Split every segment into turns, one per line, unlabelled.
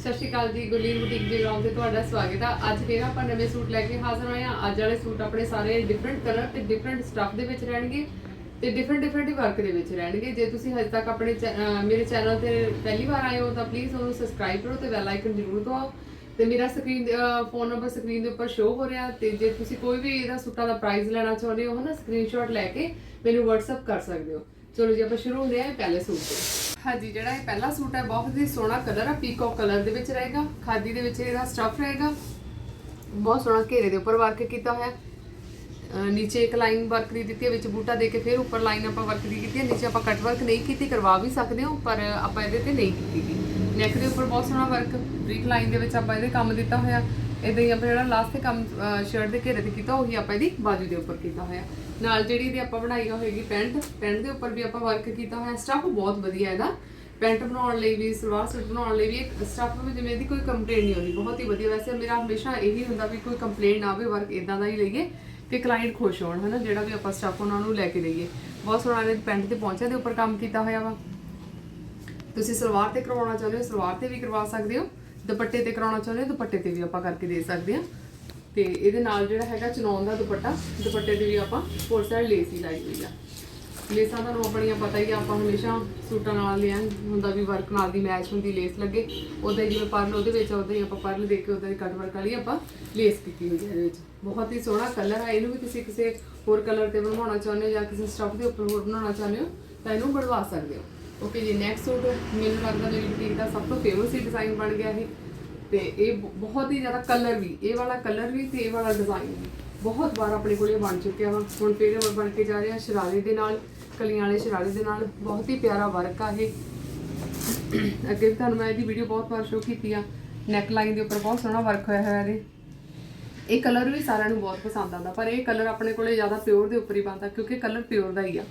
ਸਤਿ ਸ਼੍ਰੀ ਅਕਾਲ ਜੀ, ਗੁਰਲੀਨ ਬੁਟੀਕ ਦੇ ਵਲੌਗ ਤੇ ਤੁਹਾਡਾ ਸਵਾਗਤ ਆ। ਅੱਜ ਫੇਰ ਆਪਾਂ ਨਵੇਂ ਸੂਟ ਲੈ ਕੇ ਹਾਜ਼ਰ ਹੋਏ ਆ। ਅੱਜ ਵਾਲੇ ਸੂਟ ਆਪਣੇ ਸਾਰੇ ਡਿਫਰੈਂਟ ਕਲਰ ਤੇ ਡਿਫਰੈਂਟ ਸਟੱਫ ਦੇ ਵਿੱਚ ਰਹਿਣਗੇ ਤੇ ਡਿਫਰੈਂਟ ਡਿਫਰੈਂਟ ਵਰਕ ਦੇ ਵਿੱਚ ਰਹਿਣਗੇ। ਜੇ ਤੁਸੀਂ ਹਜੇ ਤੱਕ ਆਪਣੇ ਚੈ- ਮੇਰੇ ਚੈਨਲ ਤੇ ਪਹਿਲੀ ਵਾਰ ਆਏ ਹੋ ਤਾਂ ਪਲੀਜ਼ ਉਹਨੂੰ ਸਬਸਕ੍ਰਾਈਬ ਕਰੋ ਤੇ ਬੈਲ ਆਈਕਨ ਜ਼ਰੂਰ ਦਬਾਓ। ਤੇ ਮੇਰਾ ਸਕਰੀਨ ਫੋਨ ਨੰਬਰ ਸਕਰੀਨ ਦੇ ਉੱਪਰ ਸ਼ੋ ਹੋ ਰਿਹਾ ਤੇ ਜੇ ਤੁਸੀਂ ਕੋਈ ਵੀ ਇਹਦਾ ਸੂਟਾਂ ਦਾ ਪ੍ਰਾਈਸ ਲੈਣਾ ਚਾਹੁੰਦੇ ਹੋ ਹਨਾ ਸਕਰੀਨਸ਼ਾਟ ਲੈ ਕੇ ਮੈਨੂੰ WhatsApp ਕਰ ਸਕਦੇ ਹੋ। ਚਲੋ ਜੀ, ਆਪਾਂ ਸ਼ੁਰੂ ਹੁੰਦੇ ਹਾਂ ਪਹਿਲੇ ਸੂਟ ਤੋਂ। ਹਾਂਜੀ ਜਿਹੜਾ ਇਹ ਪਹਿਲਾ ਸੂਟ ਹੈ, ਬਹੁਤ ਹੀ ਸੋਹਣਾ ਕਲਰ ਆ ਪੀਕੋ ਕਲਰ ਦੇ ਵਿੱਚ ਰਹੇਗਾ। ਖਾਦੀ ਦੇ ਵਿੱਚ ਇਹਦਾ ਸਟਫ ਰਹੇਗਾ। ਬਹੁਤ ਸੋਹਣਾ ਘੇਰੇ ਦੇ ਉੱਪਰ ਵਰਕ ਕੀਤਾ ਹੋਇਆ। ਨੀਚੇ ਇੱਕ ਲਾਈਨ ਵਰਕ ਦੀ ਦਿੱਤੀ ਹੈ, ਵਿੱਚ ਬੂਟਾ ਦੇ ਕੇ ਫਿਰ ਉੱਪਰ ਲਾਈਨ ਆਪਾਂ ਵਰਕ ਦੀ ਕੀਤੀ ਹੈ। ਨੀਚੇ ਆਪਾਂ ਕੱਟ ਵਰਕ ਨਹੀਂ ਕੀਤੀ, ਕਰਵਾ ਵੀ ਸਕਦੇ ਹੋ, ਪਰ ਆਪਾਂ ਇਹਦੇ ਤੇ ਨਹੀਂ ਕੀਤੀ ਗਈ। ਨੈਕ ਦੇ ਉੱਪਰ ਬਹੁਤ ਸੋਹਣਾ ਵਰਕ ਬਰੀਕ ਲਾਈਨ ਦੇ ਵਿੱਚ ਆਪਾਂ ਇਹਦੇ ਕੰਮ ਦਿੱਤਾ ਹੋਇਆ। ਇਦਾਂ ਹੀ ਆਪਾਂ ਜਿਹੜਾ ਲਾਸਟ ਤੇ ਕੰਮ ਸ਼ਰਟ ਦੇ ਘੇਰੇ ਤੇ ਕੀਤਾ, ਉਹੀ ਆਪਾਂ ਇਹਦੀ ਬਾਜੂ ਦੇ ਉੱਪਰ ਕੀਤਾ ਹੋਇਆ। ਨਾਲ ਜਿਹੜੀ ਇਹਦੀ ਆਪਾਂ ਬਣਾਈ ਹੋਏਗੀ ਪੈਂਟ। ਪੈਂਟ ਦੇ ਉੱਪਰ ਵੀ ਆਪਾਂ ਵਰਕ ਕੀਤਾ ਹੋਇਆ। ਸਟੱਫ ਬਹੁਤ ਵਧੀਆ ਇਹਦਾ। ਪੈਂਟ ਬਣਾਉਣ ਲਈ ਵੀ, ਸਲਵਾਰ ਸੂਟ ਬਣਾਉਣ ਲਈ ਵੀ ਇੱਕ ਸਟਫ ਵਿੱਚ ਜਿਵੇਂ ਇਹਦੀ ਕੋਈ ਕੰਪਲੇਂਟ ਨਹੀਂ ਆਉਂਦੀ ਬਹੁਤ ਹੀ ਵਧੀਆ। ਵੈਸੇ ਮੇਰਾ ਹਮੇਸ਼ਾ ਇਹੀ ਹੁੰਦਾ ਵੀ ਕੋਈ ਕੰਪਲੇਂਟ ਨਾ ਆਵੇ ਵਰਕ ਇਦਾਂ ਦਾ ਹੀ ਲਈਏ ਕਿ ਕਲਾਇੰਟ ਖੁਸ਼ ਹੋਣ, ਹਨਾ? ਜਿਹੜਾ ਵੀ ਆਪਾਂ ਸਟੱਫ ਉਹਨਾਂ ਨੂੰ ਲੈ ਕੇ ਦਈਏ। ਬਹੁਤ ਸੋਹਣਾ ਇਹਦੇ ਪੈਂਟ ਤੇ ਪਹੁੰਚਿਆ ਦੇ ਉੱਪਰ ਕੰਮ ਕੀਤਾ ਹੋਇਆ ਵਾ। ਤੁਸੀਂ ਸਲਵਾਰ ਤੇ ਕਰਵਾਉਣਾ ਚਾਹੁੰਦੇ ਹੋ, ਸਲਵਾਰ ਤੇ ਵੀ ਕਰਵਾ ਸਕਦੇ ਹੋ। ਦੁਪੱਟੇ ਤੇ ਕਰਾਉਣਾ ਚਾਹੁੰਦੇ ਹੋ, ਦੁਪੱਟੇ ਤੇ ਵੀ ਆਪਾਂ ਕਰਕੇ ਦੇ ਸਕਦੇ ਹਾਂ। ਤੇ ਇਹਦੇ ਨਾਲ ਜਿਹੜਾ ਹੈਗਾ ਚਨੌਨ ਦਾ ਦੁਪੱਟਾ, ਦੁਪੱਟੇ ਤੇ ਵੀ ਆਪਾਂ ਫੋਰ ਸਾਈਡ ਲੇਸ ਹੀ ਲਾਈ ਹੋਈ ਆ। ਲੇਸਾਂ ਤੁਹਾਨੂੰ ਆਪਣੀਆਂ ਪਤਾ ਹੀ ਆ, ਆਪਾਂ ਹਮੇਸ਼ਾ ਸੂਟਾਂ ਨਾਲ ਲਿਆ, ਹੁੰਦਾ ਵੀ ਵਰਕ ਨਾਲ ਦੀ ਮੈਚ ਹੁੰਦੀ, ਲੇਸ ਲੱਗੇ। ਉਦਾਂ ਹੀ ਜਿਵੇਂ ਪਰਲ ਉਹਦੇ ਵਿੱਚ ਉਦਾਂ ਹੀ ਆਪਾਂ ਪਰਲ ਦੇ ਕੇ ਉਦਾਂ ਦੀ ਕੱਟ ਵਰਕ ਵਾਲੀ ਆਪਾਂ ਲੇਸ ਕੀਤੀ ਹੋਈ ਹੈ ਇਹਦੇ ਵਿੱਚ। ਬਹੁਤ ਹੀ ਸੋਹਣਾ ਕਲਰ ਹੈ ਇਹਨੂੰ ਵੀ ਤੁਸੀਂ ਕਿਸੇ ਹੋਰ ਕਲਰ ਤੇ ਬਣਵਾਉਣਾ ਚਾਹੁੰਦੇ ਹੋ ਜਾਂ ਕਿਸੇ ਸਟਫ ਦੇ ਉੱਪਰ ਹੋਰ ਬਣਾਉਣਾ ਚਾਹੁੰਦੇ ਹੋ, ਤਾਂ ਇਹਨੂੰ ਬਣਵਾ ਸਕਦੇ ਹੋ। ਓਕੇ ਜੀ ਨੈਕਸਟ ਸੂਟ ਮੈਨੂੰ ਲੱਗਦਾ ਮੇਰੀ ਬੁਟੀਕ ਦਾ ਸਭ ਤੋਂ ਫੇਮਸ ਹੀ ਡਿਜ਼ਾਈਨ ਬਣ ਗਿਆ ਇਹ। ਤੇ ਇਹ ਬਹੁਤ ਹੀ ਜ਼ਿਆਦਾ ਕਲਰ ਵੀ, ਇਹ ਵਾਲਾ ਕਲਰ ਵੀ ਤੇ ਇਹ ਵਾਲਾ ਡਿਜ਼ਾਈਨ ਵੀ। ਬਹੁਤ ਵਾਰ ਆਪਣੇ ਕੋਲ ਬਣ ਚੁੱਕਿਆ ਵਾ। ਹੁਣ ਫਿਰ ਇਹ ਬਣ ਕੇ ਜਾ ਰਿਹਾ ਸ਼ਰਾਰੇ ਦੇ ਨਾਲ, ਕਲੀਆਂ ਵਾਲੇ ਸ਼ਰਾਰੇ ਦੇ ਨਾਲ। ਬਹੁਤ ਹੀ ਪਿਆਰਾ ਵਰਕ ਆ ਇਹ। ਅੱਗੇ ਵੀ ਤੁਹਾਨੂੰ ਮੈਂ ਇਹਦੀ ਵੀਡੀਓ ਬਹੁਤ ਵਾਰ ਸ਼ੋਅ ਕੀਤੀ ਆ। ਨੈਕ ਲਾਈਨ ਦੇ ਉੱਪਰ ਬਹੁਤ ਸੋਹਣਾ ਵਰਕ ਹੋਇਆ ਹੋਇਆ ਇਹਦੇ। ਇਹ ਕਲਰ ਵੀ ਸਾਰਿਆਂ ਨੂੰ ਬਹੁਤ ਪਸੰਦ ਆਉਂਦਾ, ਪਰ ਇਹ ਕਲਰ ਆਪਣੇ ਕੋਲੇ ਜ਼ਿਆਦਾ ਪਿਓਰ ਦੇ ਉੱਪਰ ਹੀ ਬਣਦਾ, ਕਿਉਂਕਿ ਕਲਰ ਪਿਓਰ ਦਾ ਹੀ ਆ।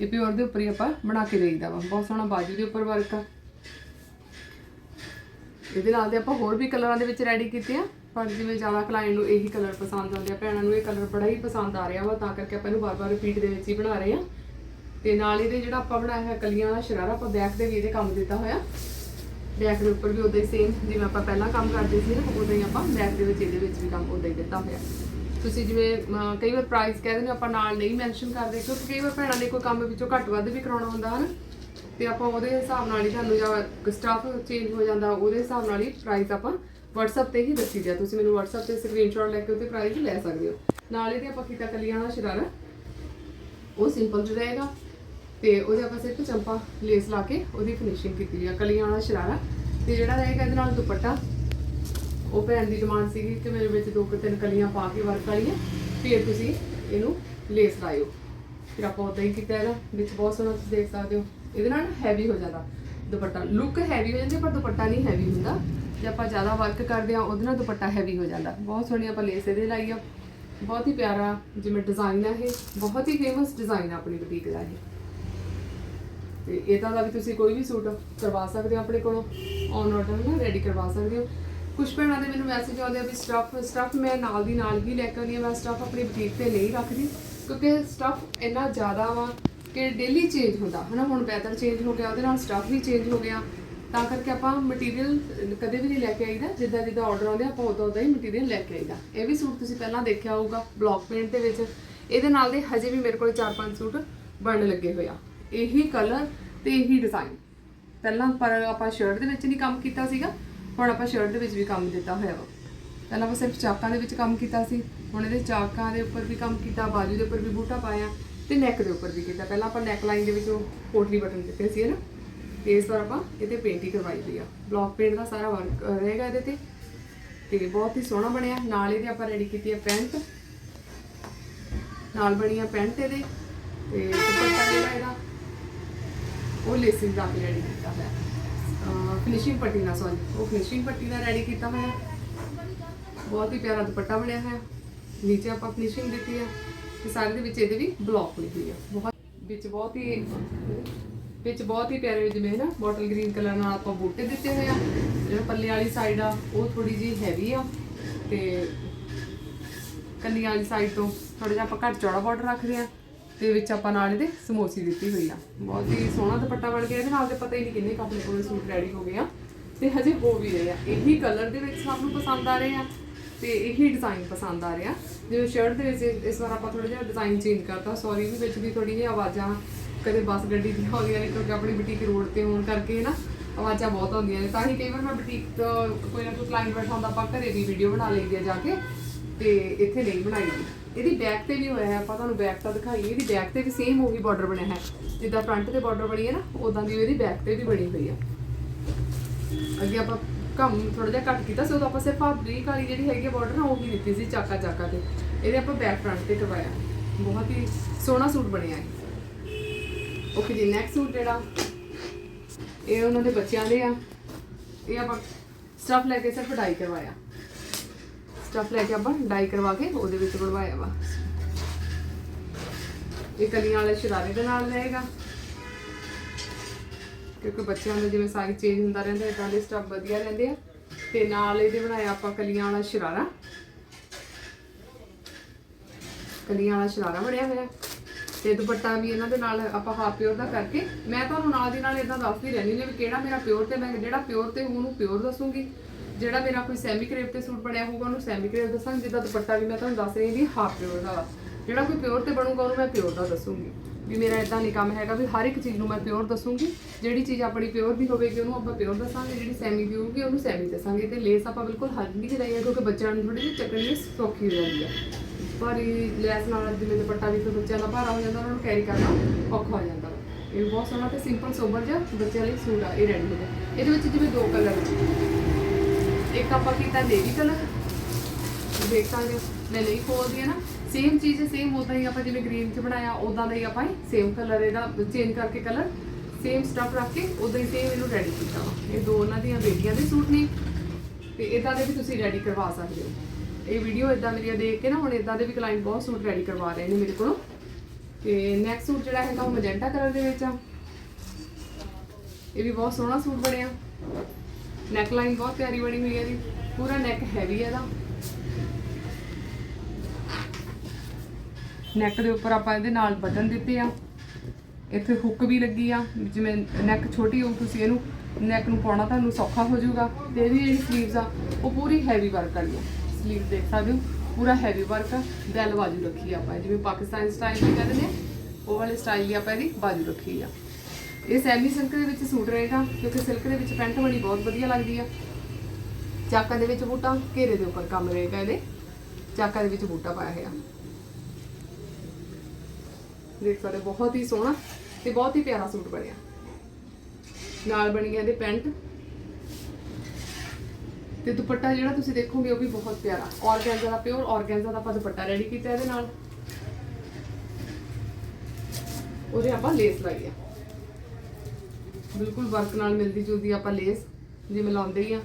ਇਹ ਪਿਓਰ ਦੇ ਉੱਪਰ ਹੀ ਆਪਾਂ ਬਣਾ ਕੇ ਦੇਈਦਾ ਵਾ। ਬਹੁਤ ਸੋਹਣਾ ਬਾਜੂ ਦੇ ਉੱਪਰ ਵਰਕ ਆ। ਇਹਦੇ ਨਾਲ ਦੇ ਆਪਾਂ ਹੋਰ ਵੀ ਕਲਰਾਂ ਦੇ ਵਿੱਚ ਰੈਡੀ ਕੀਤੇ ਆ। ਪਰ ਜਿਵੇਂ ਜ਼ਿਆਦਾ ਕਲਾਇੰਟ ਨੂੰ ਇਹੀ ਕਲਰ ਪਸੰਦ ਆਉਂਦੇ ਆ, ਭੈਣਾਂ ਨੂੰ ਇਹ ਕਲਰ ਬੜਾ ਹੀ ਪਸੰਦ ਆ ਰਿਹਾ ਵਾ, ਤਾਂ ਕਰਕੇ ਆਪਾਂ ਇਹਨੂੰ ਵਾਰ-ਵਾਰ ਰਿਪੀਟ ਦੇ ਵਿੱਚ ਹੀ ਬਣਾ ਰਹੇ ਆ। ਤੇ ਨਾਲ ਇਹਦੇ ਜਿਹੜਾ ਆਪਾਂ ਬਣਾਇਆ ਹੋਇਆ ਕਲੀਆਂ ਵਾਲਾ ਸ਼ਰਾਰਾ, ਆਪਾਂ ਬੈਕ ਦੇ ਵੀ ਇਹਦੇ ਕੰਮ ਦਿੱਤਾ ਹੋਇਆ। ਬੈਕ ਦੇ ਉੱਪਰ ਵੀ ਉਦਾਂ ਹੀ ਸੇਮ ਜਿਵੇਂ ਆਪਾਂ ਪਹਿਲਾਂ ਕੰਮ ਕਰਦੇ ਸੀ ਨਾ ਉਦਾਂ ਹੀ ਆਪਾਂ ਬੈਕ ਦੇ ਵਿੱਚ ਇਹਦੇ ਵਿੱਚ ਵੀ ਕੰਮ ਉਦਾਂ ਹੀ ਦਿੱਤਾ ਹੋਇਆ। ਤੁਸੀਂ ਜਿਵੇਂ ਅਮ, ਕਈ ਵਾਰ ਪ੍ਰਾਈਸ ਕਹਿ ਦਿੰਦੇ ਹੋ, ਆਪਾਂ ਨਾਲ ਨਹੀਂ ਮੈਂਸ਼ਨ ਕਰਦੇ ਕਿਉਂਕਿ ਕਈ ਵਾਰ ਭੈਣਾਂ ਨੇ ਕੋਈ ਕੰਮ ਵਿੱਚੋਂ ਘੱਟ ਵੱਧ ਵੀ ਕਰਾਉਣਾ ਹੁੰਦਾ ਹਨ? ਤੇ ਆਪਾਂ ਉਹਦੇ ਹਿਸਾਬ ਨਾਲ ਹੀ ਤੁਹਾਨੂੰ ਜਾਂ ਸਟਾਫ ਚੇਂਜ ਹੋ ਜਾਂਦਾ ਉਹਦੇ ਹਿਸਾਬ ਨਾਲ ਹੀ ਪ੍ਰਾਈਸ ਆਪਾਂ WhatsApp ਤੇ ਹੀ ਦੱਸੀ ਦਿਆ ਤੁਸੀਂ ਮੈਨੂੰ WhatsApp ਤੇ ਸਕਰੀਨਸ਼ਾਟ ਲੈ ਕੇ ਉਹਤੇ ਪ੍ਰਾਈਸ ਲੈ ਸਕਦੇ ਹੋ। ਨਾਲ ਇਹਦੇ ਆਪਾਂ ਕੀਤਾ ਕਲੀਆਂ ਵਾਲਾ ਸ਼ਰਾਰਾ। ਉਹ ਸਿੰਪਲ ਜਿਹਾ ਰਹੇਗਾ ਤੇ ਉਹਦੇ ਆਪਾਂ ਸਿਰਫ ਚੰਪਾ ਲੇਸ ਲਾ ਕੇ ਉਹਦੀ ਫਿਨਿਸ਼ਿੰਗ ਕੀਤੀ ਹੋਈ ਆ ਕਲੀਆਂ ਵਾਲਾ ਸ਼ਰਾਰਾ। ਤੇ ਜਿਹੜਾ ਰਹੇਗਾ ਇਹਦੇ ਨਾਲ ਦੁਪੱਟਾ ਉਹ ਭੈਣ ਦੀ ਡਿਮਾਂਡ ਸੀਗੀ ਕਿ ਮੇਰੇ ਵਿੱਚ ਦੋ ਕੁ ਤਿੰਨ ਕਲੀਆਂ ਪਾ ਕੇ ਵਰਕ ਵਾਲੀਆਂ ਫਿਰ ਤੁਸੀਂ ਇਹਨੂੰ ਲੇਸ ਲਾਇਓ। ਫਿਰ ਆਪਾਂ ਉਦਾਂ ਹੀ ਕੀਤਾ ਇਹਦਾ ਵਿੱਚ ਬਹੁਤ ਸੋਹਣਾ ਤੁਸੀਂ ਦੇਖ ਸਕਦੇ ਹੋ। ਇਹਦੇ ਨਾਲ ਹੈਵੀ ਹੋ ਜਾਂਦਾ ਦੁਪੱਟਾ। ਲੁੱਕ ਹੈਵੀ ਹੋ ਜਾਂਦੀ ਹੈ, ਪਰ ਦੁਪੱਟਾ ਨਹੀਂ ਹੈਵੀ ਹੁੰਦਾ। ਜੇ ਆਪਾਂ ਜ਼ਿਆਦਾ ਵਰਕ ਕਰਦੇ ਆ ਉਹਦੇ ਨਾਲ ਦੁਪੱਟਾ ਹੈਵੀ ਹੋ ਜਾਂਦਾ। ਬਹੁਤ ਸੋਹਣੀ ਆਪਾਂ ਲੇਸ ਇਹਦੇ ਲਾਈ ਆ। ਬਹੁਤ ਹੀ ਪਿਆਰਾ ਜਿਵੇਂ ਡਿਜ਼ਾਈਨ ਆ ਇਹ। ਬਹੁਤ ਹੀ ਫੇਮਸ ਡਿਜ਼ਾਈਨ ਆ ਆਪਣੀ ਬੁਟੀਕ ਦਾ ਇਹ। ਤੇ ਇਹਦਾ ਦਾ ਵੀ ਤੁਸੀਂ ਕੋਈ ਵੀ ਸੂਟ ਕਰਵਾ ਸਕਦੇ ਹੋ ਆਪਣੇ ਕੋਲੋਂ। ਔਨ ਆਰਡਰ ਨਾ ਰੈਡੀ ਕਰਵਾ ਸਕਦੇ ਹੋ। ਕੁਝ ਭੈਣਾਂ ਦੇ ਮੈਨੂੰ ਮੈਸੇਜ ਆਉਂਦੇ ਆ ਵੀ ਸਟਫ ਸਟਫ ਮੈਂ ਨਾਲ ਦੀ ਨਾਲ ਹੀ ਲੈ ਕੇ ਆਉਂਦੀ ਹਾਂ ਮੈਂ ਸਟਫ ਆਪਣੀ ਬੁਟੀਕ ਤੇ ਨਹੀਂ ਰੱਖਦੀ ਕਿਉਂਕਿ ਸਟਫ ਇੰਨਾ ਜ਼ਿਆਦਾ ਵਾ ਕਿ ਡੇਲੀ ਚੇਂਜ ਹੁੰਦਾ ਹਨਾ? ਹੁਣ ਵੈਦਰ ਚੇਂਜ ਹੋ ਗਿਆ ਉਹਦੇ ਨਾਲ ਸਟਫ ਵੀ ਚੇਂਜ ਹੋ ਗਿਆ। ਤਾਂ ਕਰਕੇ ਆਪਾਂ ਮਟੀਰੀਅਲ ਕਦੇ ਵੀ ਨਹੀਂ ਲੈ ਕੇ ਆਈਦਾ ਜਿੱਦਾਂ ਜਿੱਦਾਂ ਆਰਡਰ ਆਉਂਦੇ ਆ, ਆਪਾਂ ਉਦੋਂ ਉਦਾਂ ਹੀ ਮਟੀਰੀਅਲ ਲੈ ਕੇ ਆਈਦਾ। ਇਹ ਵੀ ਸੂਟ ਤੁਸੀਂ ਪਹਿਲਾਂ ਦੇਖਿਆ ਹੋਊਗਾ ਬਲੌਕ ਪ੍ਰਿੰਟ ਦੇ ਵਿੱਚ। ਇਹਦੇ ਨਾਲ ਦੇ ਹਜੇ ਵੀ ਮੇਰੇ ਕੋਲ 4-5 ਸੂਟ ਬਣਨ ਲੱਗੇ ਹੋਏ ਆ। ਇਹੀ ਕਲਰ ਤੇ ਇਹੀ ਡਿਜ਼ਾਈਨ ਪਹਿਲਾਂ ਪਰ ਆਪਾਂ ਸ਼ਰਟ ਦੇ ਵਿੱਚ ਨਹੀਂ ਕੰਮ ਕੀਤਾ ਸੀਗਾ। ਹੁਣ ਆਪਾਂ ਸ਼ਰਟ ਦੇ ਵਿੱਚ ਵੀ ਕੰਮ ਦਿੱਤਾ ਹੋਇਆ ਵਾ। ਪਹਿਲਾਂ ਆਪਾਂ ਸਿਰਫ ਚਾਕਾਂ ਦੇ ਵਿੱਚ ਕੰਮ ਕੀਤਾ ਸੀ, ਹੁਣ ਇਹਦੇ ਚਾਕਾਂ ਦੇ ਉੱਪਰ ਵੀ ਕੰਮ ਕੀਤਾ, ਬਾਜੂ ਦੇ ਉੱਪਰ ਵੀ ਬੂਟਾ ਪਾਇਆ ਤੇ ਨੈਕ ਦੇ ਉੱਪਰ ਵੀ ਕੀਤਾ। ਪਹਿਲਾਂ ਆਪਾਂ ਨੈਕ ਲਾਈਨ ਦੇ ਵਿੱਚ ਉਹ ਕੋਟਲੀ ਬਟਨ ਦਿੱਤੇ ਸੀ ਨਾ? ਤੇ ਇਸ ਵਾਰ ਆਪਾਂ ਇਹਦੇ ਪੇਂਟ ਹੀ ਕਰਵਾਈ ਹੋਈ ਆ। ਬਲੌਕ ਪੇਂਟ ਦਾ ਸਾਰਾ ਵਰਕ ਰਹੇਗਾ ਇਹਦੇ ਤੇ। ਤੇ ਬਹੁਤ ਹੀ ਸੋਹਣਾ ਬਣਿਆ। ਨਾਲ ਇਹਦੇ ਆਪਾਂ ਰੈਡੀ ਕੀਤੀ ਹੈ ਪੈਂਟ। ਨਾਲ ਬਣੀ ਆ ਪੈਂਟ ਇਹਦੇ। ਤੇ ਦੁਪੱਟਾ ਜਿਹੜਾ ਇਹਦਾ, ਉਹ ਲੇਸਿੰਗ ਦਾ ਰੈਡੀ ਕੀਤਾ ਹੋਇਆ। ਫਿਨਿਸ਼ਿੰਗ ਪੱਟੀ ਨਾਲ ਸੌਰੀ ਉਹ ਫਿਨਿਸ਼ਿੰਗ ਪੱਟੀ ਨਾਲ ਰੈਡੀ ਕੀਤਾ ਹੋਇਆ ਬਹੁਤ ਹੀ ਪਿਆਰਾ ਦੁਪੱਟਾ ਬਣਿਆ ਹੋਇਆ ਨੀਚੇ ਆਪਾਂ ਫਿਨਿਸ਼ਿੰਗ ਦਿੱਤੀ ਹੈ ਤੇ ਸਾਰੇ ਦੇ ਵਿੱਚ ਇਹਦੇ ਵੀ ਬਲੌਕ ਹੋਈ ਹੋਈ ਹੈ। ਬਹੁਤ ਵਿੱਚ ਬਹੁਤ ਹੀ ਵਿੱਚ ਬਹੁਤ ਹੀ ਪਿਆਰੇ ਜਿਵੇਂ ਨਾ ਬੋਟਲ ਗ੍ਰੀਨ ਕਲਰ ਨਾਲ ਆਪਾਂ ਬੂਟੇ ਦਿੱਤੇ ਹੋਏ ਆ। ਜਿਹੜਾ ਪੱਲੇ ਵਾਲੀ ਸਾਈਡ ਆ, ਉਹ ਥੋੜੀ ਜੀ ਹੈਵੀ ਆ। ਤੇ ਕੰਨੀਆਂ ਵਾਲੀ ਸਾਈਡ ਤੋਂ ਥੋੜਾ ਜਿਹਾ ਆਪਾਂ ਘੱਟ ਚੌੜਾ ਬਾਰਡਰ ਰੱਖਦੇ ਆ। ਤੇ ਵਿੱਚ ਆਪਾਂ ਨਾਲ ਇਹਦੇ ਸਮੋਸੀ ਦਿੱਤੀ ਹੋਈ ਆ। ਬਹੁਤ ਹੀ ਸੋਹਣਾ ਦੁਪੱਟਾ ਬਣ ਗਿਆ। ਇਹਦੇ ਨਾਲ ਤੇ ਪਤਾ ਹੀ ਨਹੀਂ ਕਿੰਨੇ ਕੁ ਆਪਣੇ ਕੋਲ ਸੂਟ ਰੈਡੀ ਹੋ ਗਏ ਆ। ਤੇ ਹਜੇ ਹੋ ਵੀ ਰਹੇ ਆ। ਇਹੀ ਕਲਰ ਦੇ ਵਿੱਚ ਸਭ ਨੂੰ ਪਸੰਦ ਆ ਰਹੇ ਆ ਤੇ ਇਹੀ ਡਿਜ਼ਾਈਨ ਪਸੰਦ ਆ ਰਿਹਾ ਜਿਵੇਂ ਸ਼ਰਟ ਦੇ ਵਿੱਚ ਇਸ ਵਾਰ ਆਪਾਂ ਥੋੜਾ ਜਿਹਾ ਡਿਜ਼ਾਈਨ ਚੇਂਜ ਕਰਤਾ। ਸੌਰੀ ਵੀ ਵਿੱਚ ਵੀ ਥੋੜੀ ਜਿਹੀ ਆਵਾਜ਼ਾਂ ਕਦੇ ਬੱਸ ਗੱਡੀ ਦੀਆਂ ਆਉਂਦੀਆਂ ਨੇ, ਕਿਉਂਕਿ ਆਪਣੀ ਬੁਟੀਕ ਰੋਡ ਤੇ ਹੋਣ ਕਰਕੇ ਨਾ ਆਵਾਜ਼ਾਂ ਬਹੁਤ ਆਉਂਦੀਆਂ ਨੇ। ਤਾਂ ਹੀ ਕਈ ਵਾਰ ਮੈਂ ਬੁਟੀਕ ਤੋਂ ਕੋਈ ਨਾ ਕੋਈ ਕਲਾਇੰਟ ਬੈਠਾ ਹੁੰਦਾ, ਆਪਾਂ ਘਰੇ ਵੀ ਵੀਡੀਓ ਬਣਾ ਲਈਦੀ ਆ ਜਾ ਕੇ ਤੇ ਇੱਥੇ ਨਹੀਂ ਬਣਾਈ। ਦੀ ਇਹਦੀ ਬੈਕ ਤੇ ਵੀ ਹੋਇਆ ਹੈ, ਆਪਾਂ ਤੁਹਾਨੂੰ ਬੈਕ ਤਾਂ ਦਿਖਾਈਏ, ਇਹਦੀ ਬੈਕ ਤੇ ਵੀ ਸੇਮ ਉਹੀ ਬਾਰਡਰ ਬਣਿਆ ਹੈ। ਜਿੱਦਾਂ ਫਰੰਟ ਤੇ ਬਾਰਡਰ ਬਣੀ ਹੈ ਨਾ ਉਦਾਂ ਦੀ ਇਹਦੀ ਬੈਕ ਤੇ ਵੀ ਬਣੀ ਹੋਈ ਆ ਅੱਗੇ ਆਪਾਂ ਕੰਮ ਥੋੜਾ ਜਿਹਾ ਘੱਟ ਕੀਤਾ ਸੀ, ਉਦੋਂ ਆਪਾਂ ਸਿਰਫ ਆ ਬਰੀਕ ਵਾਲੀ ਜਿਹੜੀ ਹੈਗੀ ਬਾਰਡਰ ਨਾ, ਉਹੀ ਦਿੱਤੀ ਸੀ ਚਾਕਾ ਚਾਕਾ ਤੇ। ਇਹਦੇ ਆਪਾਂ ਬੈਕ ਫਰੰਟ ਤੇ ਕਰਵਾਇਆ। ਬਹੁਤ ਹੀ ਸੋਹਣਾ ਸੂਟ ਬਣਿਆ ਹੈ। ਓਕੇ ਜੀ ਨੈਕਸਟ ਸੂਟ ਜਿਹੜਾ, ਇਹ ਉਹਨਾਂ ਦੇ ਬੱਚਿਆਂ ਦੇ ਆ। ਇਹ ਆਪਾਂ ਸਟਫ ਲੈ ਕੇ ਸਿਰਫ ਡਾਈ ਕਰਵਾਇਆ। ਸਟਫ ਲੈ ਕੇ ਆਪਾਂ ਡਾਈ ਕਰਵਾ ਕੇ ਉਹਦੇ ਵਿੱਚ ਬਣਵਾਇਆ ਵਾ। ਇਹ ਕਲੀਆਂ ਵਾਲੇ ਸ਼ਰਾਰੇ ਦੇ ਨਾਲ ਰਹੇਗਾ। ਕਿਉਂਕਿ ਬੱਚਿਆਂ ਦਾ ਜਿਵੇਂ ਸਾਈਜ਼ ਚੇਂਜ ਹੁੰਦਾ ਰਹਿੰਦਾ ਇਦਾਂ ਦੇ ਸਟਫ ਵਧੀਆ ਰਹਿੰਦੇ ਆ। ਤੇ ਨਾਲ ਇਹਦੇ ਬਣਾਇਆ ਆਪਾਂ ਕਲੀਆਂ ਵਾਲਾ ਸ਼ਰਾਰਾ। ਕਲੀਆਂ ਵਾਲਾ ਸ਼ਰਾਰਾ ਬਣਿਆ ਹੋਇਆ। ਤੇ ਦੁਪੱਟਾ ਵੀ ਇਹਨਾਂ ਦੇ ਨਾਲ ਆਪਾਂ ਹਾਫ ਪਿਓਰ ਦਾ ਕਰਕੇ, ਮੈਂ ਤੁਹਾਨੂੰ ਨਾਲ ਦੀ ਨਾਲ ਇਦਾਂ ਦੱਸਦੀ ਰਹਿੰਦੀ ਨੇ ਵੀ ਕਿਹੜਾ ਮੇਰਾ ਪਿਓਰ ਤੇ ਮੈਂ ਜਿਹੜਾ ਪਿਓਰ ਤੇ ਉਹਨੂੰ ਪਿਓਰ ਦੱਸੂਗੀ। ਜਿਹੜਾ ਮੇਰਾ ਕੋਈ ਸੈਮੀ ਕਰੇਪ ਤੇ ਸੂਟ ਬਣਿਆ ਹੋਊਗਾ, ਉਹਨੂੰ ਸੈਮੀ ਕਰੇਪ ਦੱਸਾਂਗੀ, ਜਿੱਦਾਂ ਦੁਪੱਟਾ ਵੀ ਮੈਂ ਤੁਹਾਨੂੰ ਦੱਸ ਰਹੀ ਹਾਂ ਵੀ ਹਾਫ ਪਿਓਰ ਦਾ। ਵਾ ਜਿਹੜਾ ਕੋਈ ਪਿਓਰ ਤੇ ਬਣੂਗਾ, ਉਹਨੂੰ ਮੈਂ ਪਿਓਰ ਦਾ ਦੱਸੂਗੀ। ਵੀ ਮੇਰਾ ਇਦਾਂ ਨਹੀਂ ਕੰਮ ਹੈਗਾ, ਵੀ ਹਰ ਇੱਕ ਚੀਜ਼ ਨੂੰ ਮੈਂ ਪਿਓਰ ਦੱਸੂਗੀ। ਜਿਹੜੀ ਚੀਜ਼ ਆਪਣੀ ਪਿਓਰ ਦੀ ਹੋਵੇਗੀ, ਉਹਨੂੰ ਆਪਾਂ ਪਿਓਰ ਦੱਸਾਂਗੇ, ਜਿਹੜੀ ਸੈਮੀ ਦੀ ਹੋਊਗੀ, ਉਹਨੂੰ ਸੈਮੀ ਦੱਸਾਂਗੇ। ਤੇ ਲੇਸ ਆਪਾਂ ਬਿਲਕੁਲ ਹਲਕੀ ਨਹੀਂ ਲਾਈ ਹੈ ਕਿਉਂਕਿ ਬੱਚਿਆਂ ਨੂੰ ਥੋੜੀ ਜਿਹੀ ਚੱਕਣੀ ਲਈ ਸੌਖੀ ਹੋ ਜਾਂਦੀ ਹੈ ਭਾਰੀ ਲੈਸ ਨਾਲ ਜਿਵੇਂ ਦੁਪੱਟਾ ਵੀ ਫਿਰ ਬੱਚਿਆਂ ਦਾ ਭਾਰਾ ਹੋ ਜਾਂਦਾ, ਉਹਨਾਂ ਨੂੰ ਕੈਰੀ ਕਰਨਾ ਔਖਾ ਹੋ ਜਾਂਦਾ। ਵਾ। ਇਹ ਬਹੁਤ ਸੋਹਣਾ ਤੇ ਸਿੰਪਲ ਸੋਬਰ ਜਿਹਾ ਬੱਚਿਆਂ ਲਈ ਸੂਟ ਆ, ਇਹ ਰੈਡੀ ਹੋ ਗਿਆ। ਇਹਦੇ ਵਿੱਚ ਜਿਵੇਂ ਦੋ ਕਲਰ ਇੱਕ ਆਪਾਂ ਕੀਤਾ ਨੇਵੀ ਕਲਰ ਦੇਖ ਸਕਦੇ ਹੋ ਮੈਂ ਨਹੀਂ ਖੋਲਦੀ ਹੈ ਨਾ। ਸੇਮ ਚੀਜ਼ ਸੇਮ ਉਦਾਂ ਹੀ ਆਪਾਂ ਜਿਵੇਂ ਗ੍ਰੀਨ ਚ ਬਣਾਇਆ ਉਦਾਂ ਦਾ ਹੀ ਆਪਾਂ ਸੇਮ ਕਲਰ ਇਹਦਾ ਚੇਂਜ ਕਰਕੇ ਕਲਰ ਸੇਮ ਸਟਫ ਰੱਖ ਕੇ ਉਦਾਂ ਹੀ ਸੇਮ ਇਹਨੂੰ ਰੈਡੀ ਕੀਤਾ ਵਾ। ਇਹ ਦੋ ਉਹਨਾਂ ਦੀਆਂ ਬੇਟੀਆਂ ਦੇ ਸੂਟ ਨੇ। ਤੇ ਇਦਾਂ ਦੇ ਵੀ ਤੁਸੀਂ ਰੈਡੀ ਕਰਵਾ ਸਕਦੇ ਹੋ। ਇਹ ਵੀਡੀਓ ਇਦਾਂ ਮੇਰੀਆਂ ਦੇਖ ਕੇ ਨਾ, ਹੁਣ ਇਦਾਂ ਦੇ ਵੀ ਕਲਾਇੰਟ ਬਹੁਤ ਸੂਟ ਰੈਡੀ ਕਰਵਾ ਰਹੇ ਨੇ ਮੇਰੇ ਕੋਲੋਂ। ਤੇ ਨੈਕਸਟ ਸੂਟ ਜਿਹੜਾ ਹੈਗਾ ਉਹ ਮੈਜੈਂਟਾ ਕਲਰ ਦੇ ਵਿੱਚ ਆ। ਇਹ ਵੀ ਬਹੁਤ ਸੋਹਣਾ ਸੂਟ ਬਣਿਆ। ਨੈਕ ਲਾਈਨ ਬਹੁਤ ਪਿਆਰੀ ਬਣੀ ਹੋਈ ਹੈ ਜੀ। ਪੂਰਾ ਨੈਕ ਹੈਵੀ ਹੈ ਇਹਦਾ। ਨੈਕ ਦੇ ਉੱਪਰ ਆਪਾਂ ਇਹਦੇ ਨਾਲ ਬਟਨ ਦਿੱਤੇ ਆ। ਇੱਥੇ ਹੁੱਕ ਵੀ ਲੱਗੀ ਆ। ਜਿਵੇਂ ਨੈਕ ਛੋਟੀ ਹੋਊ ਤੁਸੀਂ ਇਹਨੂੰ ਨੈਕ ਨੂੰ ਪਾਉਣਾ ਤੁਹਾਨੂੰ ਸੌਖਾ ਹੋ ਜਾਊਗਾ। ਤੇ ਇਹਦੀ ਜਿਹੜੀ ਸਲੀਵਸ ਆ, ਉਹ ਪੂਰੀ ਹੈਵੀ ਵਰਕ ਵਾਲੀ ਆ। ਸਲੀਵ ਦੇਖ ਸਕਦੇ ਹੋ, ਪੂਰਾ ਹੈਵੀ ਵਰਕ ਆ। ਬੈਲ ਬਾਜੂ ਰੱਖੀ ਆ ਆਪਾਂ। ਜਿਵੇਂ ਪਾਕਿਸਤਾਨੀ ਸਟਾਈਲ ਦੀ ਕਹਿੰਦੇ ਨੇ, ਉਹ ਵਾਲੇ ਸਟਾਈਲ ਦੀ ਆਪਾਂ ਇਹਦੀ ਬਾਜੂ ਰੱਖੀ ਆ। ਇਹ ਸੈਮੀ ਸਿਲਕ ਦੇ ਵਿੱਚ ਸੂਟ ਰਹੇਗਾ ਕਿਉਂਕਿ ਸਿਲਕ ਦੇ ਵਿੱਚ ਪੈਂਟ ਬਣੀ ਬਹੁਤ ਵਧੀਆ ਲੱਗਦੀ ਆ। ਚਾਕਾਂ ਦੇ ਵਿੱਚ ਬੂਟਾ, ਘੇਰੇ ਦੇ ਉੱਪਰ ਕੰਮ ਰਹੇਗਾ ਇਹਦੇ। ਚਾਕਾਂ ਦੇ ਵਿੱਚ ਬੂਟਾ ਪਾਇਆ ਹੋਇਆ। ਦੇਖ ਸਕਦੇ ਬਹੁਤ ਹੀ ਸੋਹਣਾ ਤੇ ਬਹੁਤ ਹੀ ਪਿਆਰਾ ਸੂਟ ਬਣਿਆ। ਨਾਲ ਬਣ ਗਿਆ ਇਹਦੇ ਪੈਂਟ। ਤੇ ਦੁਪੱਟਾ ਜਿਹੜਾ ਤੁਸੀਂ ਦੇਖੋਗੇ ਉਹ ਵੀ ਬਹੁਤ ਪਿਆਰਾ। ਔਰਗੈਂਜ਼ਾ ਦਾ ਪਿਓਰ ਔਰਗੈਂਜ਼ਾ ਦਾ ਆਪਾਂ ਦੁਪੱਟਾ ਰੈਡੀ ਕੀਤਾ ਇਹਦੇ ਨਾਲ। ਉਹਦੇ ਆਪਾਂ ਲੇਸ ਲਾਈ ਆ। ਬਿਲਕੁਲ ਵਰਕ ਨਾਲ ਮਿਲਦੀ ਜੁਲਦੀ ਆਪਾਂ ਲੇਸ ਜਿਵੇਂ ਲਾਉਂਦੇ ਹੀ ਆ।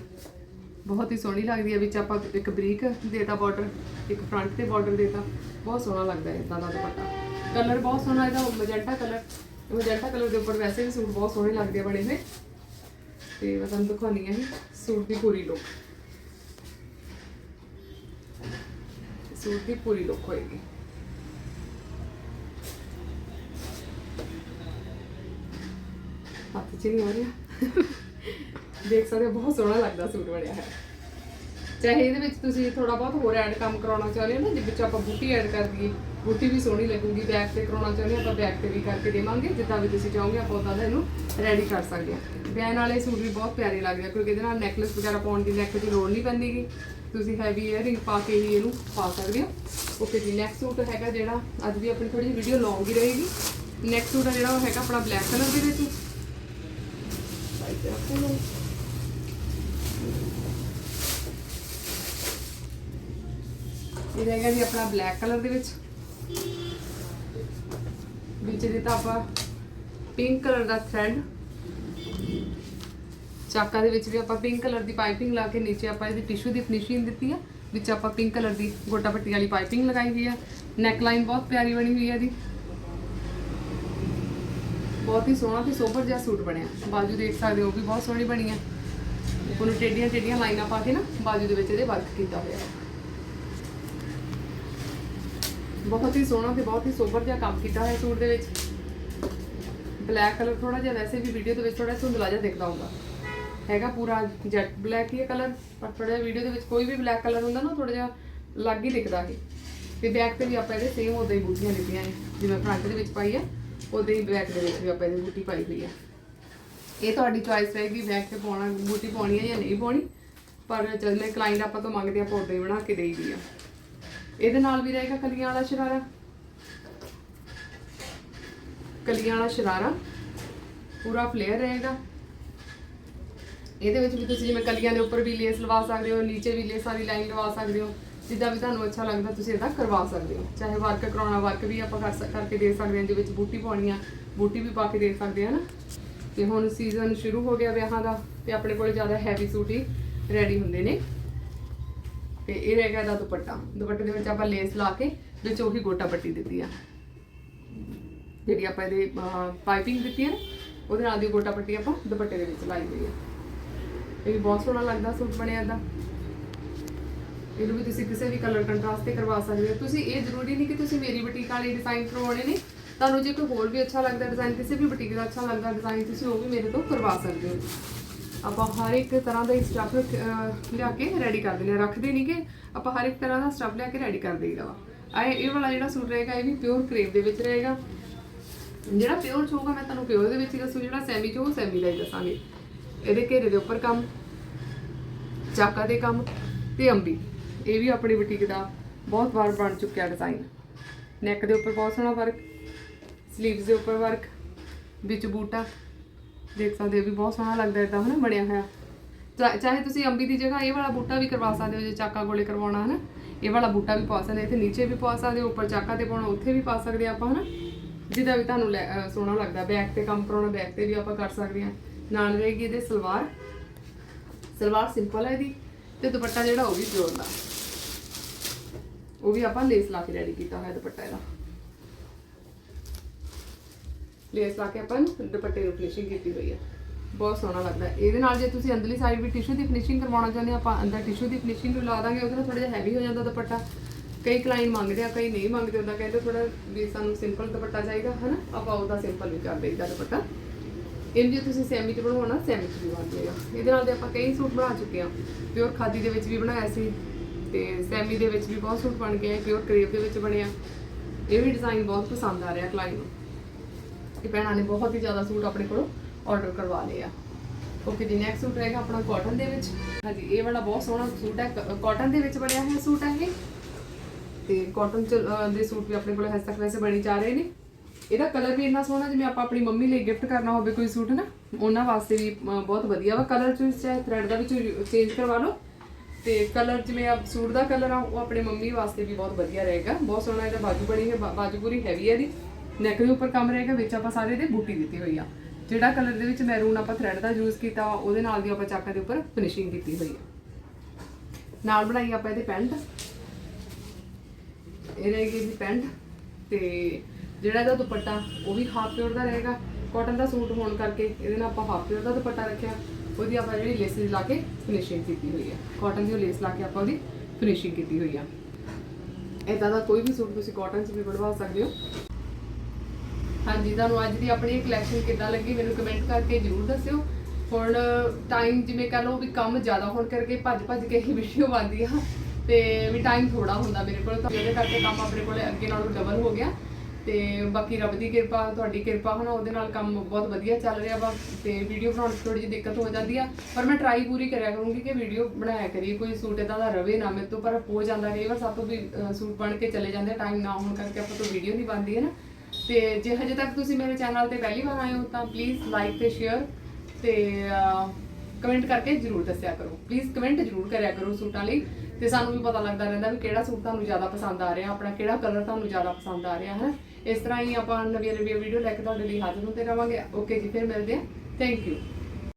ਬਹੁਤ ਹੀ ਸੋਹਣੀ ਲੱਗਦੀ ਹੈ, ਵਿੱਚ ਆਪਾਂ ਇੱਕ ਬਰੀਕ ਦੇਤਾ ਬਾਰਡਰ ਇੱਕ ਫਰੰਟ ਤੇ ਬਾਰਡਰ ਦੇਤਾ। ਬਹੁਤ ਸੋਹਣਾ ਲੱਗਦਾ ਹੈ ਇਦਾਂ ਦਾ ਦੁਪੱਟਾ। ਕਲਰ ਬਹੁਤ ਸੋਹਣਾ ਇਹਦਾ ਮੈਜੈਂਟਾ ਕਲਰ ਮੈਜੈਂਟਾ ਕਲਰ ਦੇ ਉੱਪਰ ਵੈਸੇ ਵੀ ਸੂਟ ਬਹੁਤ ਸੋਹਣੇ ਲੱਗਦੇ ਆ ਬਣੇ ਹੋਏ ਤੇ ਮੈਂ ਤੁਹਾਨੂੰ ਦਿਖਾਉਣੀ ਹੈ ਸੂਟ ਦੀ ਪੂਰੀ ਲੁੱਕ ਸੂਟ ਦੀ ਪੂਰੀ ਲੁੱਕ ਹੋਏਗੀ। ਹੱਥ 'ਚ ਨਹੀਂ ਆ ਰਿਹਾ। ਦੇਖ ਸਕਦੇ ਹੋ, ਬਹੁਤ ਸੋਹਣਾ ਲੱਗਦਾ ਸੂਟ ਬਣਿਆ ਹੈ ਚਾਹੇ ਇਹਦੇ ਵਿੱਚ ਤੁਸੀਂ ਥੋੜਾ ਬਹੁਤ ਹੋਰ ਐਡ ਕੰਮ ਕਰਾਉਣਾ ਚਾਹੁੰਦੇ ਹੋ ਨਾ, ਜਿਵੇਂ ਵਿੱਚ ਆਪਾਂ ਬੂਟੀ ਐਡ ਕਰ ਦਈਏ, ਬੂਟੀ ਵੀ ਸੋਹਣੀ ਲੱਗੂਗੀ ਬੈਕ ਤੇ ਕਰਾਉਣਾ ਚਾਹੁੰਦੇ ਹੋ, ਆਪਾਂ ਬੈਕ ਤੇ ਵੀ ਕਰਕੇ ਦੇਵਾਂਗੇ, ਜਿੱਦਾਂ ਵੀ ਤੁਸੀਂ ਚਾਹੋਗੇ, ਆਪਾਂ ਉਦਾਂ ਦਾ ਇਹਨੂੰ ਰੈਡੀ ਕਰ ਸਕਦੇ ਹਾਂ। ਬੈਨ ਵਾਲੇ ਸੂਟ ਵੀ ਬਹੁਤ ਪਿਆਰੇ ਲੱਗਦੇ ਆ, ਕਿਉਂਕਿ ਇਹਦੇ ਨਾਲ ਨੈਕਲੇਸ ਵਗੈਰਾ ਪਾਉਣ ਦੀ ਨੈਕ ਦੀ ਲੋੜ ਨਹੀਂ ਪੈਂਦੀਗੀ। ਤੁਸੀਂ ਹੈਵੀ ਇਅਰਿੰਗ ਪਾ ਕੇ ਹੀ ਇਹਨੂੰ ਪਾ ਸਕਦੇ ਹੋ। ਓਕੇ ਜੀ ਨੈਕਸਟ ਸੂਟ ਹੈਗਾ ਜਿਹੜਾ, ਅੱਜ ਵੀ ਆਪਣੀ ਥੋੜੀ ਜਿਹੀ ਵੀਡੀਓ ਲੌਂਗ ਹੀ ਰਹੇਗੀ। ਨੈਕਸਟ ਸੂਟ ਆ ਜਿਹੜਾ, ਉਹ ਹੈਗਾ ਆਪਣਾ ਬਲੈਕ ਕਲਰ ਦੇ ਵਿੱਚ। ਇਹ ਰਹੇਗਾ ਜੀ ਆਪਣਾ ਬਲੈਕ ਕਲਰ ਦੇ ਵਿੱਚ। ਵਿੱਚ ਦਿੱਤਾ ਆਪਾਂ ਪਿੰਕ ਕਲਰ ਦਾ ਥ੍ਰੈਡ ਚਾਕਾ ਦੇ ਵਿੱਚ ਵੀ ਆਪਾਂ ਪਿੰਕ ਕਲਰ ਦੀ ਪਾਈਪਿੰਗ ਲਾ ਕੇ ਨੀਚੇ ਆਪਾਂ ਇਹਦੀ ਟਿਸ਼ੂ ਦੀ ਫਿਨਿਸ਼ਿੰਗ ਦਿੱਤੀ ਆ। ਵਿੱਚ ਆਪਾਂ ਪਿੰਕ ਕਲਰ ਦੀ ਗੋਟਾ ਪੱਟੀ ਵਾਲੀ ਪਾਈਪਿੰਗ ਲਗਾਈ ਹੋਈ ਆ। ਨੈਕ ਲਾਈਨ ਬਹੁਤ ਪਿਆਰੀ ਬਣੀ ਹੋਈ ਆ ਇਹਦੀ। ਬਹੁਤ ਹੀ ਸੋਹਣਾ ਤੇ ਸੋਬਰ ਜਿਹਾ ਸੂਟ ਬਣਿਆ। ਬਾਜੂ ਦੇਖ ਸਕਦੇ ਹੋ ਵੀ ਬਹੁਤ ਸੋਹਣੀ ਬਣੀ ਆ। ਉਹਨੂੰ ਟੇਡੀਆਂ ਟੇਡੀਆਂ ਲਾਈਨਾਂ ਪਾ ਕੇ ਨਾ ਬਾਜੂ ਦੇ ਵਿੱਚ ਇਹਦੇ ਵਰਕ ਕੀਤਾ ਹੋਇਆ। ਬਹੁਤ ਹੀ ਸੋਹਣਾ ਤੇ ਬਹੁਤ ਹੀ ਸੋਬਰ ਜਿਹਾ ਕੰਮ ਕੀਤਾ ਹੋਇਆ ਸੂਟ ਦੇ ਵਿੱਚ। ਬਲੈਕ ਕਲਰ ਥੋੜਾ ਜਿਹਾ ਵੈਸੇ ਵੀ ਵੀਡੀਓ ਦੇ ਵਿੱਚ ਥੋੜਾ ਧੁੰਦਲਾ ਜਿਹਾ ਦਿਖਦਾ ਹੁੰਦਾ ਹੈਗਾ ਪੂਰਾ ਜੈਟ ਬਲੈਕ ਹੀ ਹੈ ਕਲਰ ਪਰ ਥੋੜਾ ਜਿਹਾ ਵੀਡੀਓ ਦੇ ਵਿੱਚ ਕੋਈ ਵੀ ਬਲੈਕ ਕਲਰ ਹੁੰਦਾ ਨਾ ਥੋੜਾ ਜਿਹਾ ਲੱਗ ਹੀ ਦਿਖਦਾ ਹੈ। ਤੇ ਬੈਕ ਤੇ ਵੀ ਆਪਾਂ ਇਹਦੇ ਸੇਮ ਉਦਾਂ ਹੀ ਬੂਟੀਆਂ ਦਿੱਤੀਆਂ ਨੇ, ਜਿਵੇਂ ਫਰੰਟ ਦੇ ਵਿੱਚ ਪਾਈ ਆ। ਉਦਾਂ ਹੀ ਬੈਕ ਦੇ ਵਿੱਚ ਵੀ ਆਪਾਂ ਇਹਦੀ ਬੂਟੀ ਪਾਈ ਹੋਈ ਆ। ਇਹ ਤੁਹਾਡੀ ਚੋਇਸ ਰਹੇਗੀ ਬੈਕ ਤੇ ਪਾਉਣਾ, ਬੂਟੀ ਪਾਉਣੀ ਹੈ ਜਾਂ ਨਹੀਂ ਪਾਉਣੀ। ਪਰ ਜਦ ਮੈਂ ਕਲਾਇੰਟ ਆਪਾਂ ਤੋਂ ਮੰਗਦੇ ਆਪਾਂ ਉਦਾਂ ਹੀ ਬਣਾ ਕੇ ਦੇਈਦੀ ਆ। ਇਹਦੇ ਨਾਲ ਵੀ ਰਹੇਗਾ ਕਲੀਆਂ ਵਾਲਾ ਸ਼ਰਾਰਾ? ਕਲੀਆਂ ਵਾਲਾ ਸ਼ਰਾਰਾ? ਪੂਰਾ ਫਲੇਅਰ ਰਹੇਗਾ। ਇਹਦੇ ਵਿੱਚ ਵੀ ਤੁਸੀਂ ਜਿਵੇਂ ਕਲੀਆਂ ਦੇ ਉੱਪਰ ਵੀ ਲੇਸ ਲਵਾ ਸਕਦੇ ਹੋ, ਨੀਚੇ ਵੀ ਲੇਸਾਂ ਦੀ ਲਾਈਨ ਲਵਾ ਸਕਦੇ ਹੋ। ਜਿੱਦਾਂ ਵੀ ਤੁਹਾਨੂੰ ਅੱਛਾ ਲੱਗਦਾ, ਤੁਸੀਂ ਇਹਦਾ ਕਰਵਾ ਸਕਦੇ ਹੋ। ਚਾਹੇ ਵਰਕ ਕਰਾਉਣਾ ਵਰਕ ਵੀ ਆਪਾਂ ਕਰ ਸਕ- ਕਰਕੇ ਦੇ ਸਕਦੇ ਹਾਂ, ਜਿਹਦੇ ਵਿੱਚ ਬੂਟੀ ਪਾਉਣੀ ਆ, ਬੂਟੀ ਵੀ ਪਾ ਕੇ ਦੇ ਸਕਦੇ ਹਾਂ ਨਾ। ਤੇ ਹੁਣ ਸੀਜ਼ਨ ਸ਼ੁਰੂ ਹੋ ਗਿਆ ਵਿਆਹਾਂ ਦਾ, ਤੇ ਆਪਣੇ ਕੋਲ ਜ਼ਿਆਦਾ ਹੈਵੀ ਸੂਟ ਹੀ ਰੈਡੀ ਹੁੰਦੇ ਨੇ। ਤੇ ਇਹ ਰਹਿ ਗਿਆ ਇਹਦਾ ਦੁਪੱਟਾ। ਦੁਪੱਟੇ ਦੇ ਵਿੱਚ ਆਪਾਂ ਲੇਸ ਲਾ ਕੇ, ਵਿੱਚ ਉਹੀ ਗੋਟਾ ਪੱਟੀ ਦਿੱਤੀ ਆ। ਜਿਹੜੀ ਆਪਾਂ ਇਹਦੇ ਪਾਈਪਿੰਗ ਦਿੱਤੀ ਹੈ ਉਹਦੇ ਨਾਲ ਦੀ ਗੋਟਾ ਪੱਟੀ ਆਪਾਂ ਦੁਪੱਟੇ ਦੇ ਵਿੱਚ ਲਾਈ ਹੋਈ ਹੈ ਇਹ ਵੀ ਬਹੁਤ ਸੋਹਣਾ ਲੱਗਦਾ ਸੂਟ ਬਣਿਆ ਦਾ ਇਹਨੂੰ ਵੀ ਤੁਸੀਂ ਕਿਸੇ ਵੀ ਕਲਰ ਕੰਟਰਾਸਟ ਤੇ ਕਰਵਾ ਸਕਦੇ ਹੋ। ਤੁਸੀਂ ਇਹ ਜ਼ਰੂਰੀ ਨਹੀਂ ਕਿ ਤੁਸੀਂ ਮੇਰੀ ਬੁਟੀਕ ਵਾਲੇ ਡਿਜ਼ਾਈਨ ਕਰਵਾਉਣੇ ਨੇ ਤੁਹਾਨੂੰ ਜੇ ਕੋਈ ਹੋਰ ਵੀ ਅੱਛਾ ਲੱਗਦਾ ਡਿਜ਼ਾਈਨ ਕਿਸੇ ਵੀ ਬੁਟੀਕ ਦਾ ਅੱਛਾ ਲੱਗਦਾ ਡਿਜ਼ਾਈਨ ਤੁਸੀਂ ਉਹ ਵੀ ਮੇਰੇ ਤੋਂ ਕਰਵਾ ਸਕਦੇ ਹੋ। ਆਪਾਂ ਹਰ ਇੱਕ ਤਰ੍ਹਾਂ ਦਾ ਸਟੱਫ ਲਿਆ ਕੇ ਰੈਡੀ ਕਰ ਦਿੰਦੇ ਹਾਂ। ਰੱਖਦੇ ਨਹੀਂ ਕਿ ਆਪਾਂ ਹਰ ਇੱਕ ਤਰ੍ਹਾਂ ਦਾ ਸਟੱਫ ਲਿਆ ਕੇ ਰੈਡੀ ਕਰ ਦੇਈਦਾ ਵਾ ਆ ਇਹ ਵਾਲਾ ਜਿਹੜਾ ਸੂਟ ਰਹੇਗਾ, ਇਹ ਵੀ ਪਿਓਰ ਕਰੇਪ ਦੇ ਵਿੱਚ ਰਹੇਗਾ। ਜਿਹੜਾ ਪਿਓਰ ਚ ਹੋਊਗਾ ਮੈਂ ਤੁਹਾਨੂੰ ਪਿਓਰ ਦੇ ਵਿੱਚ ਹੀ ਦੱਸੂ, ਜਿਹੜਾ ਸੈਮੀ ਚ ਸੈਮੀ ਦਾ ਹੀ ਦੱਸਾਂਗੇ। ਇਹਦੇ ਘੇਰੇ ਦੇ ਉੱਪਰ ਕੰਮ, ਚਾਕਾ ਦੇ ਕੰਮ ਤੇ ਅੰਬੀ। ਇਹ ਵੀ ਆਪਣੀ ਬੁਟੀਕ ਦਾ ਬਹੁਤ ਵਾਰ ਬਣ ਚੁੱਕਿਆ ਡਿਜ਼ਾਈਨ ਨੈਕ ਦੇ ਉੱਪਰ ਬਹੁਤ ਸੋਹਣਾ ਵਰਕ ਸਲੀਵਸ ਦੇ ਉੱਪਰ ਵਰਕ ਵਿੱਚ ਬੂਟਾ। ਦੇਖ ਸਕਦੇ ਹੋ ਵੀ ਬਹੁਤ ਸੋਹਣਾ ਲੱਗਦਾ ਇਦਾਂ, ਹਨਾ, ਬਣਿਆ ਹੋਇਆ। ਚਾ- ਚਾਹੇ ਤੁਸੀਂ ਅੰਬੀ ਦੀ ਜਗ੍ਹਾ ਇਹ ਵਾਲਾ ਬੂਟਾ ਵੀ ਕਰਵਾ ਸਕਦੇ ਹੋ, ਜੇ ਚਾਕਾ ਗੋਲੇ ਕਰਵਾਉਣਾ, ਹਨਾ। ਇਹ ਵਾਲਾ ਬੂਟਾ ਵੀ ਪਾ ਸਕਦੇ ਇੱਥੇ ਨੀਚੇ ਵੀ ਪਾ ਸਕਦੇ ਹੋ, ਉੱਪਰ ਚਾਕਾ ਤੇ ਪਾਉਣਾ, ਉੱਥੇ ਵੀ ਪਾ ਸਕਦੇ ਹਾਂ ਆਪਾਂ, ਹਨਾ। ਜਿਹਦਾ ਵੀ ਤੁਹਾਨੂੰ ਲੈ- ਸੋਹਣਾ ਲੱਗਦਾ ਬੈਕ ਤੇ ਕੰਮ ਕਰਾਉਣਾ ਬੈਕ ਤੇ ਵੀ ਆਪਾਂ ਕਰ ਸਕਦੇ ਹਾਂ। ਨਾਲ ਰਹੇਗੀ ਇਹਦੇ ਸਲਵਾਰ। ਸਲਵਾਰ ਸਿੰਪਲ ਹੈ ਇਹਦੀ, ਤੇ ਦੁਪੱਟਾ ਜਿਹੜਾ ਉਹ ਵੀ ਪਿਓਰ ਦਾ ਉਹ ਵੀ ਆਪਾਂ ਲੇਸ ਲਾ ਕੇ ਰੈਡੀ ਕੀਤਾ ਹੋਇਆ ਦੁਪੱਟਾ ਇਹਦਾ। ਲੇਸ ਲਾ ਕੇ ਆਪਾਂ ਦੁਪੱਟੇ ਨੂੰ ਫਿਨਿਸ਼ਿੰਗ ਕੀਤੀ ਹੋਈ ਹੈ ਬਹੁਤ ਸੋਹਣਾ ਲੱਗਦਾ। ਇਹਦੇ ਨਾਲ ਜੇ ਤੁਸੀਂ ਅੰਦਰਲੀ ਸਾਈਡ ਵੀ ਟਿਸ਼ੂ ਦੀ ਫਿਨਿਸ਼ਿੰਗ ਕਰਵਾਉਣਾ ਚਾਹੁੰਦੇ ਆ ਆਪਾਂ ਅੰਦਰ ਟਿਸ਼ੂ ਦੀ ਫਿਨਿਸ਼ਿੰਗ ਨੂੰ ਲਾ ਦਾਂਗੇ, ਉਹਦੇ ਨਾਲ ਥੋੜਾ ਜਿਹਾ ਹੈਵੀ ਹੋ ਜਾਂਦਾ ਦੁਪੱਟਾ। ਕਈ ਕਲਾਇੰਟ ਮੰਗਦੇ ਆ, ਕਈ ਨਹੀਂ ਮੰਗਦੇ ਉਹਦਾ ਕਹਿੰਦੇ ਥੋੜਾ ਵੀ ਸਾਨੂੰ ਸਿੰਪਲ ਦੁਪੱਟਾ ਚਾਹੀਦਾ, ਹਨਾ? ਆਪਾਂ ਉਹਦਾ ਸਿੰਪਲ ਵੀ ਕਰ ਦੇਈਦਾ ਦੁਪੱਟਾ। ਇਹਨੂੰ ਜੇ ਤੁਸੀਂ ਸੈਮੀ ਚ ਬਣਵਾਉਣਾ ਸੈਮੀ ਚ ਵੀ ਬਣ ਜਾਏਗਾ। ਇਹਦੇ ਨਾਲ ਦੇ ਆਪਾਂ ਕਈ ਸੂਟ ਬਣਾ ਚੁੱਕੇ ਆ ਪਿਓਰ ਖਾਦੀ ਦੇ ਵਿੱਚ ਵੀ ਬਣਾਇਆ ਸੀ। ਤੇ ਸੈਮੀ ਦੇ ਵਿੱਚ ਵੀ ਬਹੁਤ ਸੂਟ ਬਣ ਗਏ ਪਿਓਰ ਕਰੇਪ ਦੇ ਵਿੱਚ ਬਣਿਆ। ਇਹ ਵੀ ਡਿਜ਼ਾਈਨ ਬਹੁਤ ਪਸੰਦ ਆ ਰਿਹਾ ਕਲਾਇੰਟ ਨੂੰ। ਇਹ ਭੈਣਾਂ ਨੇ ਬਹੁਤ ਹੀ ਜ਼ਿਆਦਾ ਸੂਟ ਆਪਣੇ ਕੋਲੋਂ ਆਰਡਰ ਕਰਵਾ ਲਏ ਆ। ਓਕੇ ਜੀ ਨੈਕਸਟ ਸੂਟ ਰਹੇਗਾ ਆਪਣਾ ਕਾਟਨ ਦੇ ਵਿੱਚ। ਹਾਂਜੀ, ਇਹ ਵਾਲਾ ਬਹੁਤ ਸੋਹਣਾ ਸੂਟ ਹੈ। ਕਾਟਨ ਦੇ ਵਿੱਚ ਬਣਿਆ ਹੋਇਆ ਸੂਟ ਹੈ ਇਹ। ਤੇ ਕਾਟਨ ਚ ਦੇ ਸੂਟ ਵੀ ਆਪਣੇ ਕੋਲ ਹਜੇ ਤੱਕ ਵੈਸੇ ਬਣੀ ਜਾ ਰਹੇ ਨੇ। ਇਹਦਾ ਕਲਰ ਵੀ ਇੰਨਾ ਸੋਹਣਾ, ਜਿਵੇਂ ਆਪਾਂ ਆਪਣੀ ਮੰਮੀ ਲਈ ਗਿਫਟ ਕਰਨਾ ਹੋਵੇ ਕੋਈ ਸੂਟ ਨਾ, ਉਹਨਾਂ ਵਾਸਤੇ ਵੀ ਬਹੁਤ ਵਧੀਆ ਵਾ। ਕਲਰ ਚੂਜ਼ ਚਾਹੇ ਥ੍ਰੈਡ ਦਾ ਵੀ ਚੇਂਜ ਕਰਵਾ ਲਓ। ਤੇ ਕਲਰ ਜਿਵੇਂ ਆ ਸੂਟ ਦਾ ਕਲਰ ਆ ਉਹ ਆਪਣੇ ਮੰਮੀ ਵਾਸਤੇ ਵੀ ਬਹੁਤ ਵਧੀਆ ਰਹੇਗਾ। ਬਹੁਤ ਸੋਹਣਾ ਇਹਦਾ ਬਾਜੂ ਬਣੀ ਹੈ ਬਾ- ਬਾਜੂ ਪੂਰੀ ਹੈਵੀ ਹੈ ਇਹਦੀ। ਨੈਕ ਦੇ ਉੱਪਰ ਕੰਮ ਰਹੇਗਾ ਵਿੱਚ ਆਪਾਂ ਸਾਰੇ ਦੇ ਬੂਟੀ ਦਿੱਤੀ ਹੋਈ ਆ। ਜਿਹੜਾ ਕਲਰ ਦੇ ਵਿੱਚ ਮੈਰੂਨ ਆਪਾਂ ਥ੍ਰੈਡ ਦਾ ਯੂਜ਼ ਕੀਤਾ ਵਾ, ਉਹਦੇ ਨਾਲ ਦੀ ਆਪਾਂ ਚਾਕਾਂ ਦੇ ਉੱਪਰ ਫਿਨਿਸ਼ਿੰਗ ਕੀਤੀ ਹੋਈ ਆ। ਨਾਲ ਬਣਾਈ ਆਪਾਂ ਇਹਦੇ ਪੈਂਟ। ਇਹ ਰਹੇਗੀ ਇਹਦੀ ਪੈਂਟ ਤੇ ਜਿਹੜਾ ਇਹਦਾ ਦੁਪੱਟਾ ਉਹ ਵੀ ਹਾਫ ਪਿਓਰ ਦਾ ਰਹੇਗਾ। ਕਾਟਨ ਦਾ ਸੂਟ ਹੋਣ ਕਰਕੇ ਇਹਦੇ ਨਾਲ ਆਪਾਂ ਹਾਫ ਪਿਓਰ ਦਾ ਦੁਪੱਟਾ ਰੱਖਿਆ। ਉਹਦੀ ਆਪਾਂ ਜਿਹੜੀ ਲੇਸਿਸ ਲਾ ਕੇ ਫਿਨਿਸ਼ਿੰਗ ਕੀਤੀ ਹੋਈ ਹੈ ਕਾਟਨ ਦੀ ਲੇਸ ਲਾ ਕੇ ਆਪਾਂ ਉਹਦੀ ਫਿਨਿਸ਼ਿੰਗ ਕੀਤੀ ਹੋਈ ਆ। ਇਦਾਂ ਦਾ ਕੋਈ ਵੀ ਸੂਟ ਤੁਸੀਂ ਕਾਟਨ 'ਚ ਵੀ ਬਣਵਾ ਸਕਦੇ ਹੋ। ਹਾਂਜੀ, ਤੁਹਾਨੂੰ ਅੱਜ ਦੀ ਆਪਣੀ ਕਲੈਕਸ਼ਨ ਕਿੱਦਾਂ ਲੱਗੀ ਮੈਨੂੰ ਕਮੈਂਟ ਕਰਕੇ ਜਰੂਰ ਦੱਸਿਓ। ਹੁਣ ਟਾਈਮ ਜਿਵੇਂ ਕਹ ਲਓ ਵੀ ਕੰਮ ਜ਼ਿਆਦਾ ਹੋਣ ਕਰਕੇ ਭੱਜ ਭੱਜ ਕੇ ਹੀ ਵੀਡੀਓ ਬਣਦੀ ਆ। ਤੇ ਵੀ ਟਾਈਮ ਥੋੜਾ ਹੁੰਦਾ ਮੇਰੇ ਕੋਲ, ਤਾਂ ਉਹਦੇ ਕਰਕੇ ਕੰਮ ਆਪਣੇ ਕੋਲ ਅੱਗੇ ਨਾਲੋਂ ਡਬਲ ਹੋ ਗਿਆ। ਤੇ ਬਾਕੀ ਰੱਬ ਦੀ ਕਿਰਪਾ, ਤੁਹਾਡੀ ਕਿਰਪਾ ਹਨਾ ਉਹਦੇ ਨਾਲ ਕੰਮ ਬਹੁਤ ਵਧੀਆ ਚੱਲ ਰਿਹਾ ਵਾ ਤੇ ਵੀਡੀਓ ਬਣਾਉਣ 'ਚ ਥੋੜੀ ਜਿਹੀ ਦਿੱਕਤ ਹੋ ਜਾਂਦੀ ਆ। ਪਰ ਮੈਂ ਟਰਾਈ ਪੂਰੀ ਕਰਿਆ ਕਰੂੰਗੀ ਕਿ ਵੀਡੀਓ ਬਣਾਇਆ ਕਰੀਏ, ਕੋਈ ਸੂਟ ਇਦਾਂ ਦਾ ਰਵੇ ਨਾ ਮੇਰੇ ਤੋਂ, ਪਰ ਹੋ ਜਾਂਦਾ ਕਈ ਵਾਰ ਸਾਤੋਂ ਵੀ ਸੂਟ ਬਣ ਕੇ ਚਲੇ ਜਾਂਦੇ ਟਾਈਮ ਨਾ ਹੋਣ ਕਰਕੇ ਆਪਾਂ ਤੋਂ ਵੀਡੀਓ ਨਹੀਂ ਬਣਦੀ ਹੈ ਨਾ। ਤੇ ਜੇ ਹਜੇ ਤੱਕ ਤੁਸੀਂ ਮੇਰੇ ਚੈਨਲ ਤੇ ਪਹਿਲੀ ਵਾਰ ਆਏ ਹੋ ਤਾਂ ਪਲੀਜ਼ ਲਾਈਕ ਤੇ ਸ਼ੇਅਰ ਤੇ ਕਮੈਂਟ ਕਰਕੇ ਜਰੂਰ ਦੱਸਿਆ ਕਰੋ। ਪਲੀਜ਼ ਕਮੈਂਟ ਜਰੂਰ ਕਰਿਆ ਕਰੋ ਸੂਟਾਂ ਲਈ ਤੇ ਸਾਨੂੰ ਵੀ ਪਤਾ ਲੱਗਦਾ ਰਹਿੰਦਾ ਵੀ ਕਿਹੜਾ ਸੂਟ ਤੁਹਾਨੂੰ ਜ਼ਿਆਦਾ ਪਸੰਦ ਆ ਰਿਹਾ, ਆਪਣਾ ਕਿਹੜਾ ਕਲਰ ਤੁਹਾਨੂੰ ਜ਼ਿਆਦਾ ਪਸੰਦ ਆ ਰਿਹਾ ਹੈ ਇਸ ਤਰ੍ਹਾਂ ਹੀ ਆਪਾਂ ਨਵੀਆਂ ਨਵੀਆਂ ਵੀਡੀਓ ਲੈ ਕੇ ਤੁਹਾਡੇ ਲਈ ਹਾਜ਼ਰ ਹੁੰਦੇ ਰਵਾਂਗੇ। ਓਕੇ ਜੀ, ਫਿਰ ਮਿਲਦੇ ਹਾਂ। Thank you